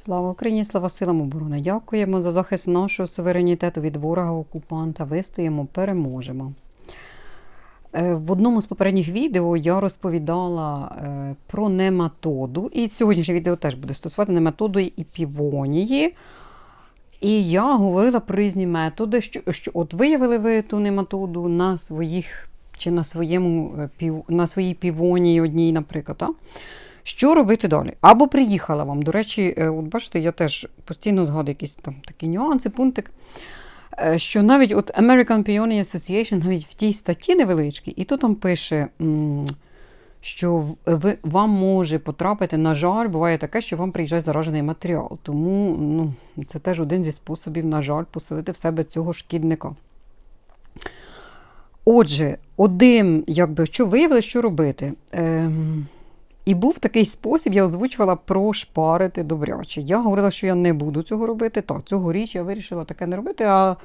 Слава Україні, слава силам оборони. Дякуємо за захист нашого суверенітету від ворога окупанта. Вистоїмо, переможемо. Е, В одному з попередніх відео я розповідала е, про нематоду. І сьогоднішнє відео теж буде стосувати нематоду і півонії. І я говорила про різні методи, що, що от виявили ви ту нематоду на своїх чи на своєму е, на своїй півонії одній, наприклад. А? Що робити далі? Або приїхала вам. До речі, е, от бачите, я теж постійно згадую якісь там такі нюанси, пунктик. е, Що навіть от American Peony Association, навіть в тій статті невеличкій, і то там пише, що ви, вам може потрапити, на жаль, буває таке, що вам приїжджає заражений матеріал. Тому ну, це теж один зі способів, на жаль, поселити в себе цього шкідника. Отже, один, якби, що виявили, що робити. Ем, і був такий спосіб, я озвучувала прошпарити добряче. Я говорила, що я не буду цього робити. Так, цьогоріч я вирішила таке не робити, а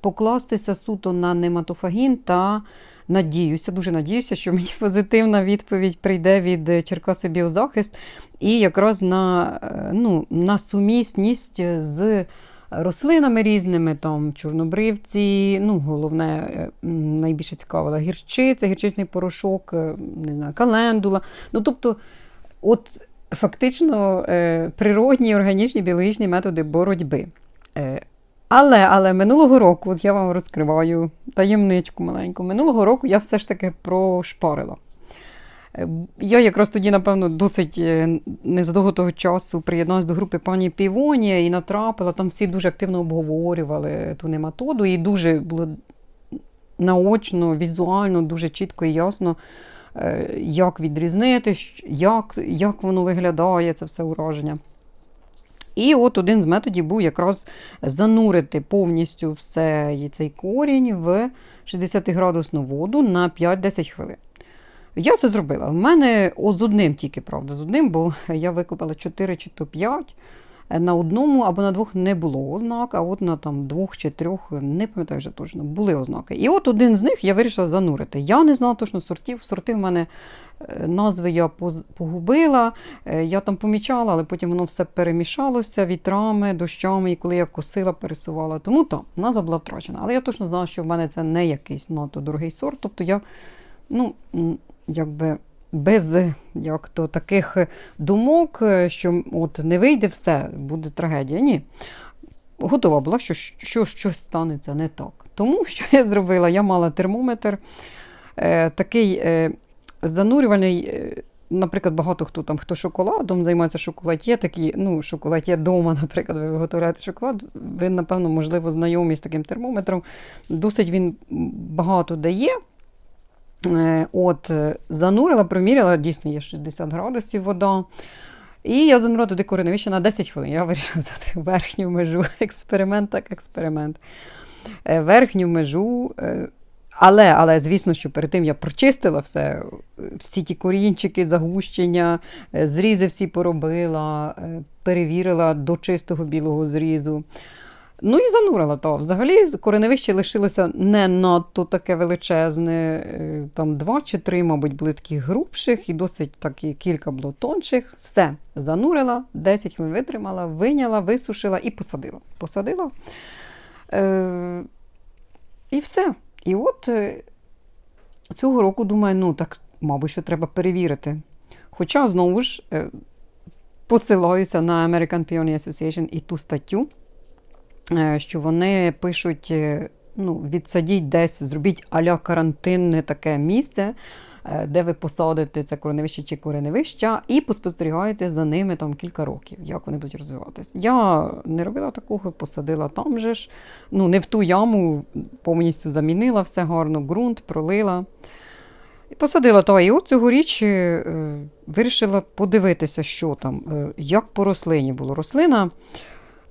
покластися суто на нематофагін та надіюся, дуже надіюся, що мені позитивна відповідь прийде від Черкаси Біозахист і якраз на, е, ну, на сумісність з рослинами різними, там чорнобривці, ну, головне, е, найбільше цікавила гірчиця, гірчичний порошок, е, не знаю, календула. Ну, тобто, от фактично е, природні, органічні, біологічні методи боротьби. Але, але минулого року, от я вам розкриваю таємничку маленьку, минулого року я все ж таки прошпарила. Е, Я якраз тоді, напевно, досить е, незадовго того часу приєдналася до групи пані Півонія і натрапила. Там всі дуже активно обговорювали ту нематоду, і дуже було наочно, візуально, дуже чітко і ясно, е, як відрізнити, як, як воно виглядає, це все ураження. І от один з методів був якраз занурити повністю все цей корінь в 60-градусну воду на 5-10 хвилин. Я це зробила. В мене о, з одним тільки, правда, з одним, бо я викопала 4 чи то 5. На одному або на двох не було ознак, а от на там двох чи трьох, не пам'ятаю вже точно, були ознаки. І от один з них я вирішила занурити. Я не знала точно сортів. Сорти в мене е, назви я погубила, е, я там помічала, але потім воно все перемішалося вітрами, дощами, і коли я косила, пересувала. Тому так, назва була втрачена. Але я точно знала, що в мене це не якийсь надто дорогий сорт. Тобто я, ну, якби. Без як то, таких думок, е, що от не вийде все, буде трагедія. Ні. Готова була, що, що щось станеться не так. Тому що я зробила? Я мала термометр, е, такий е, занурювальний. Е, Наприклад, багато хто там, хто шоколадом займається шоколад'є, такі, ну, шоколад'є вдома, наприклад, ви виготовляєте шоколад, ви, напевно, можливо, знайомі з таким термометром. Досить він багато дає. Е, От, е, занурила, проміряла, дійсно є 60 градусів вода. І я занурила туди кореневище на 10 хвилин. Я вирішила взяти верхню межу. Експеримент, так, експеримент. Е, Верхню межу. Але, але, звісно, що перед тим я прочистила все, всі ті корінчики, загущення, зрізи всі поробила, перевірила до чистого білого зрізу. Ну і занурила то. Взагалі кореневище лишилося не надто таке величезне. е, Там два чи три, мабуть, були такі грубших, і досить такі кілька було тонших. Все, занурила, 10 хвилин витримала, виняла, висушила і посадила. Посадила. Е, і все. І от е, цього року думаю, ну так, мабуть, що треба перевірити. Хоча, знову ж, е, посилаюся на American Peony Association і ту статтю, що вони пишуть: е, ну, відсадіть десь, зробіть аля карантинне таке місце, е, де ви посадите це кореневище чи кореневища, і поспостерігаєте за ними там кілька років, як вони будуть розвиватися. Я не робила такого, посадила там же ж. Ну, не в ту яму, повністю замінила все гарно, ґрунт пролила. І посадила то. І от цьогоріч е, вирішила подивитися, що там, е, як по рослині було. Рослина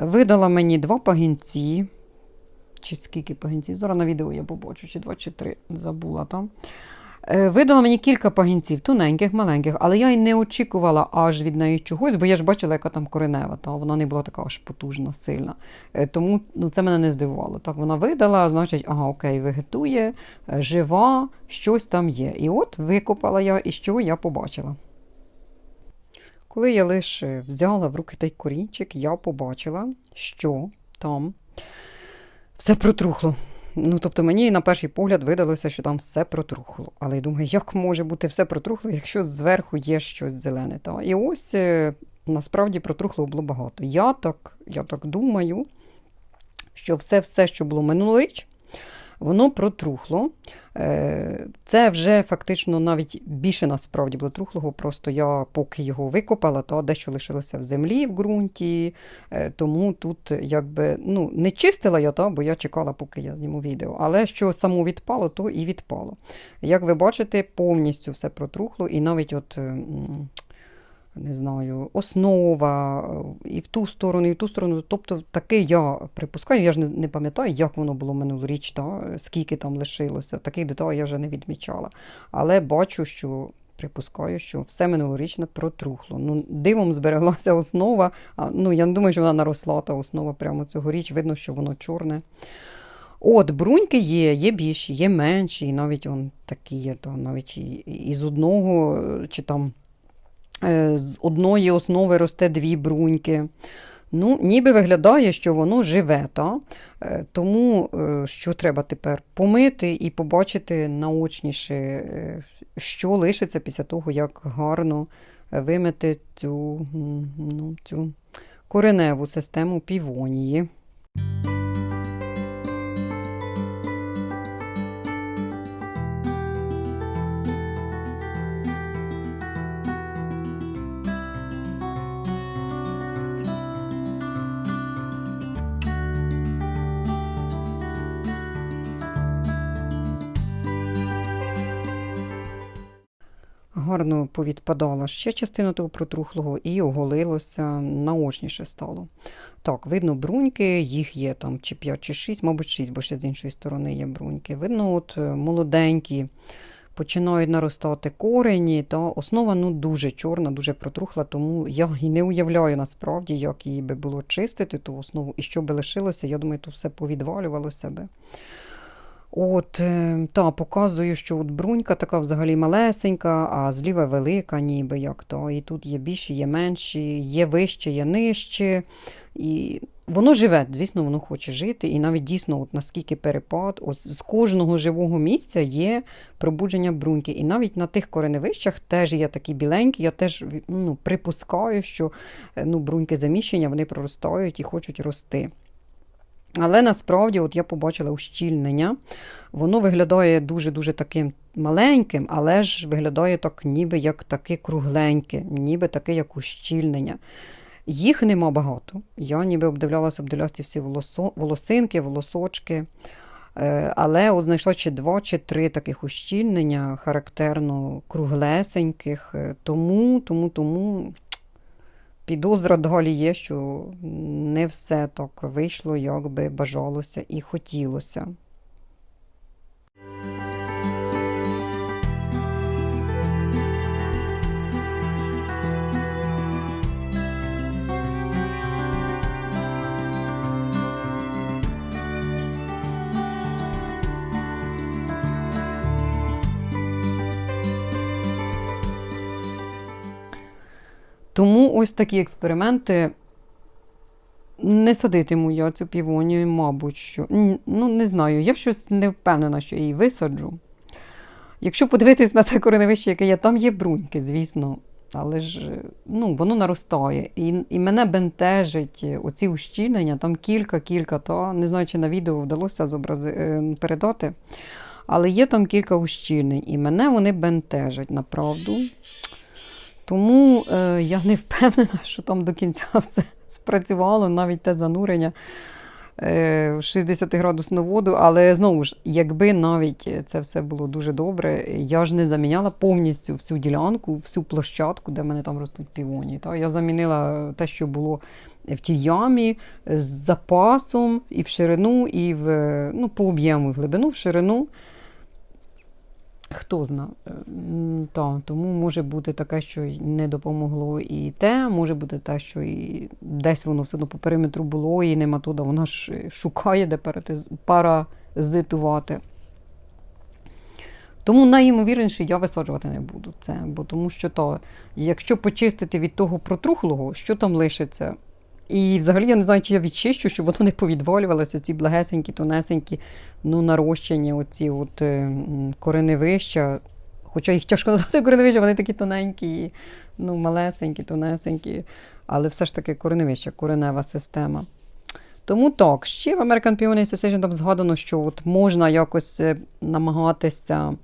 видала мені два пагінці. Чи скільки пагінців? Зараз на відео я побачу, чи два, чи три, забула там. Е, Видала мені кілька пагінців, тоненьких, маленьких, але я й не очікувала аж від неї чогось, бо я ж бачила, яка там коренева, та вона не була така аж потужна, сильна. Е, Тому ну, це мене не здивувало. Так вона видала, значить, ага, окей, вегетує, е, жива, щось там є. І от викопала я, і що я побачила. Коли я лише взяла в руки той корінчик, я побачила, що там все протрухло. Ну, тобто мені на перший погляд видалося, що там все протрухло. Але я думаю, як може бути все протрухло, якщо зверху є щось зелене. Та? І ось е, насправді протрухло було багато. Я так, я так думаю, що все, все, що було минулоріч, воно протрухло. Е, Це вже фактично навіть більше насправді було трухлого. Просто я поки його викопала, то дещо лишилося в землі, в ґрунті. Е, Тому тут якби ну, не чистила я, та, бо я чекала, поки я зніму відео. Але що само відпало, то і відпало. Як ви бачите, повністю все протрухло, і навіть от. Не знаю, основа і в ту сторону, і в ту сторону. Тобто, таке я припускаю, я ж не, пам'ятаю, як воно було минулоріч, та, скільки там лишилося. Таких деталей я вже не відмічала. Але бачу, що припускаю, що все минулорічне протрухло. Ну, дивом збереглася основа. Ну, я не думаю, що вона наросла, та основа прямо цьогоріч. Видно, що воно чорне. От, бруньки є, є більші, є менші, і навіть он такі є, то навіть і, і з одного, чи там з одної основи росте дві бруньки. Ну, ніби виглядає, що воно живе, та? Е, тому е, що треба тепер помити і побачити наочніше, е, що лишиться після того, як гарно е, вимити цю, ну, цю кореневу систему півонії. Гарно повідпадала ще частина того протрухлого і оголилося, наочніше стало. Так, видно бруньки, їх є там чи 5, чи 6, мабуть, 6, бо ще з іншої сторони є бруньки. Видно, от е, молоденькі починають наростати корені, та основа ну, дуже чорна, дуже протрухла, тому я і не уявляю насправді, як її би було чистити, ту основу, і що би лишилося, я думаю, то все повідвалювалося би. От, е, та, показую, що от брунька така взагалі малесенька, а зліва велика, ніби як то. І тут є більші, є менші, є вище, є нижче. І воно живе, звісно, воно хоче жити. І навіть дійсно, от наскільки перепад, от з кожного живого місця є пробудження бруньки. І навіть на тих кореневищах теж є такі біленькі. Я теж ну, припускаю, що е, ну, бруньки заміщення вони проростають і хочуть рости. Але насправді, от я побачила ущільнення. Воно виглядає дуже-дуже таким маленьким, але ж виглядає так, ніби як таке кругленьке, ніби таке, як ущільнення. Їх нема багато. Я ніби обдивлялася, обдивлялася всі волосинки, волосочки. Е, Але от знайшла чи два, чи три таких ущільнення, характерно круглесеньких. Е, Тому, тому, тому підозра далі є, що не все так вийшло, як би бажалося і хотілося. Тому ось такі експерименти. Не садитиму я цю півонію, мабуть, що. Ну, не знаю, я щось не впевнена, що її висаджу. Якщо подивитись на те кореневище, яке є, там є бруньки, звісно. Але ж ну, воно наростає. І, і мене бентежить оці ущільнення, там кілька-кілька, та не знаю, чи на відео вдалося зобрази, е, передати. Але є там кілька ущільнень, і мене вони бентежать, направду. Тому е, я не впевнена, що там до кінця все спрацювало, навіть те занурення е, в 60-градусну воду. Але знову ж, якби навіть це все було дуже добре, я ж не заміняла повністю всю ділянку, всю площадку, де мене там ростуть півоні. Та? Я замінила те, що було в тій ямі з запасом і в ширину, і в, ну, по об'єму, в глибину, в ширину. Хто зна. Е, Та, тому може бути таке, що не допомогло і те, може бути те, що і десь воно все одно по периметру було, і нема туди, вона ж шукає, де паразитувати. Тому найімовірніше я висаджувати не буду це, бо тому що то, якщо почистити від того протрухлого, що там лишиться? І взагалі я не знаю, чи я відчищу, щоб воно не повідвалювалося, ці благесенькі, тонесенькі, ну, нарощені, оці от е, кореневища. Хоча їх тяжко назвати кореневища, вони такі тоненькі, ну, малесенькі, тонесенькі, але все ж таки кореневища, коренева система. Тому так, ще в American Peony Association там згадано, що от можна якось е, намагатися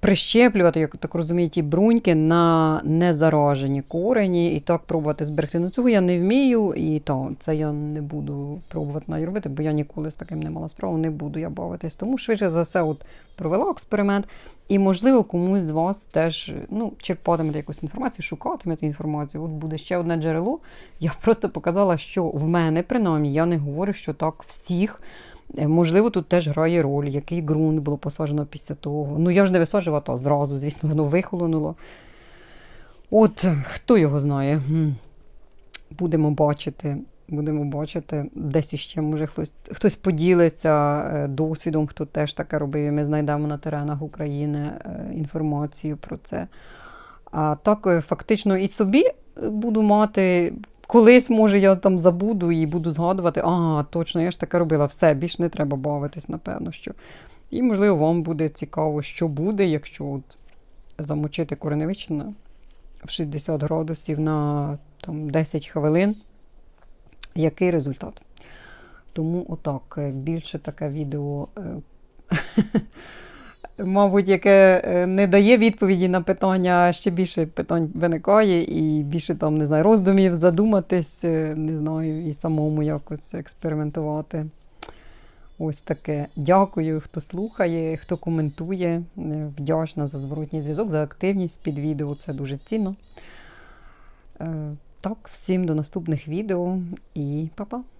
прищеплювати, як так розумію, бруньки на незаражені корені і так пробувати зберегти. Ну цього я не вмію, і то це я не буду пробувати навіть робити, бо я ніколи з таким не мала справу, не буду я бавитись. Тому швидше за все, от провела експеримент, і, можливо, комусь з вас теж ну, черпатимете якусь інформацію, шукатимете інформацію. От буде ще одне джерело. Я просто показала, що в мене, принаймні, я не говорю, що так всіх. Е, Можливо, тут теж грає роль, який ґрунт було посаджено після того. Ну, я ж не висаджувала, то зразу, звісно, воно вихолонуло. От хто його знає. Будемо бачити. Будемо бачити, десь іще може хтось, хтось поділиться е, досвідом, хто теж таке робив, ми знайдемо на теренах України е, інформацію про це. А так, фактично, і собі буду мати. Колись, може, я там забуду і буду згадувати, ага, точно, я ж таке робила, все, більше не треба бавитись, напевно. що. І, можливо, вам буде цікаво, що буде, якщо от замочити кореневичина в 60 градусів на там, 10 хвилин. Який результат? Тому отак, е, більше таке відео, е, мабуть, яке е, не дає відповіді на питання, а ще більше питань виникає, і більше там, не знаю, роздумів задуматись, е, не знаю, і самому якось експериментувати. Ось таке. Дякую, хто слухає, хто коментує. Е, Вдячна за зворотній зв'язок, за активність під відео. Це дуже цінно. Так, всім до наступних відео і па-па!